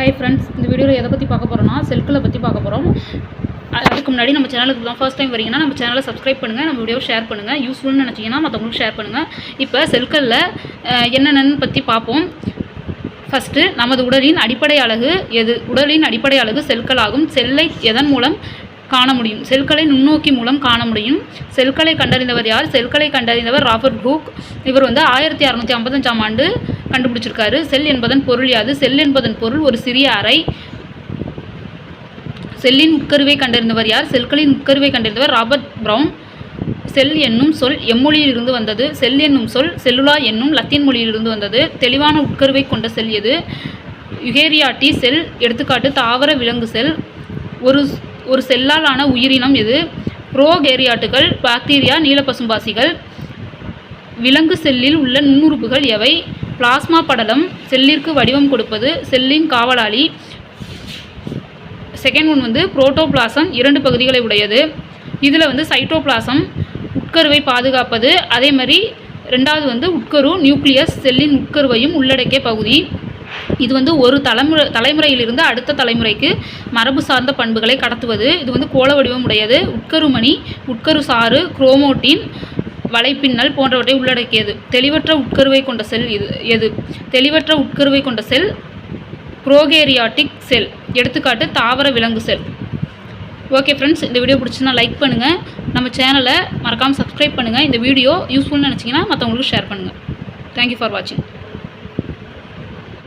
Hi friends இந்த வீடியோவில் எதை பற்றி பார்க்க போகிறோம்னா செல்களை பற்றி பார்க்க போகிறோம் அதுக்கு முன்னாடி நம்ம சேனலுக்கு தான் ஃபஸ்ட் டைம் வரீங்கன்னா நம்ம சேனலை சப்ஸ்கிரைப் பண்ணுங்கள் நம்ம வீடியோ ஷேர் பண்ணுங்கள் யூஸ்ஃபுல்னு நினச்சிங்கன்னா மற்றவங்களுக்கு ஷேர் பண்ணுங்கள் இப்போ செல்களில் என்னென்னு பற்றி பார்ப்போம். ஃபஸ்ட்டு நமது உடலின் அடிப்படை அழகு எது? உடலின் அடிப்படை அழகு செல்கள் ஆகும் செல்லை எதன் மூலம் காண முடியும்? செல்களை நுண்ணோக்கி மூலம் காண முடியும். செல்களை கண்டறிந்தவர் யார்? செல்களை கண்டறிந்தவர் ராபர்ட் ஹூக் இவர் வந்து ஆயிரத்தி அறநூற்றி ஐம்பத்தஞ்சாம் ஆண்டு கண்டுபிடிச்சிருக்காரு. செல் என்பதன் பொருள் யாது? செல் என்பதன் பொருள் ஒரு சிறிய அறை. செல்லின் உட்கருவை கண்டறிந்தவர் யார்? செல்களின் உட்கருவை கண்டறிந்தவர் ராபர்ட் பிரவுன் செல் என்னும் சொல் எம்மொழியில் இருந்து வந்தது. செல் என்னும் சொல் செல்லுலா என்னும் லத்தீன் மொழியிலிருந்து வந்தது. தெளிவான உட்கருவை கொண்ட செல் எது? யுகேரியாட்டி செல். எடுத்துக்காட்டு தாவர விலங்கு செல். ஒரு ஒரு செல்லால் ஆன உயிரினம் எது? புரோகேரியாட்டுகள் பாக்டீரியா நீலப்பசும்பாசிகள். விலங்கு செல்லில் உள்ள நுண்ணுறுப்புகள் எவை? பிளாஸ்மா படலம் செல்லிற்கு வடிவம் கொடுப்பது செல்லின் காவலாளி. செகண்ட் ஒன் வந்து புரோட்டோபிளாசம் இரண்டு பகுதிகளை உடையது. இதில் வந்து சைட்டோபிளாசம் உட்கருவை பாதுகாப்பது. அதே மாதிரி ரெண்டாவது வந்து உட்கரு நியூக்ளியஸ் செல்லின் உட்கருவையும் உள்ளடக்கிய பகுதி. இது வந்து ஒரு தலைமுறை தலைமுறையிலிருந்து அடுத்த தலைமுறைக்கு மரபு சார்ந்த பண்புகளை கடத்துவது. இது வந்து கோள வடிவம் உடையது. உட்கருமணி உட்கரு சாறு குரோமோட்டின் வலைப்பின்னல் போன்றவற்றை உள்ளடக்கியது. தெளிவற்ற உட்கருவை கொண்ட செல் இது எது? தெளிவற்ற உட்கருவை கொண்ட செல் ப்ரோகேரியாட்டிக் செல். எடுத்துக்காட்டு தாவர விலங்கு செல். ஓகே ஃப்ரெண்ட்ஸ் இந்த வீடியோ பிடிச்சின்னா லைக் பண்ணுங்கள் நம்ம சேனலை மறக்காமல் சப்ஸ்கிரைப் பண்ணுங்கள் இந்த வீடியோ யூஸ்ஃபுல்னு நினச்சிங்கன்னா மற்றவங்களுக்கு ஷேர் பண்ணுங்கள் தேங்க்யூ ஃபார் வாட்சிங்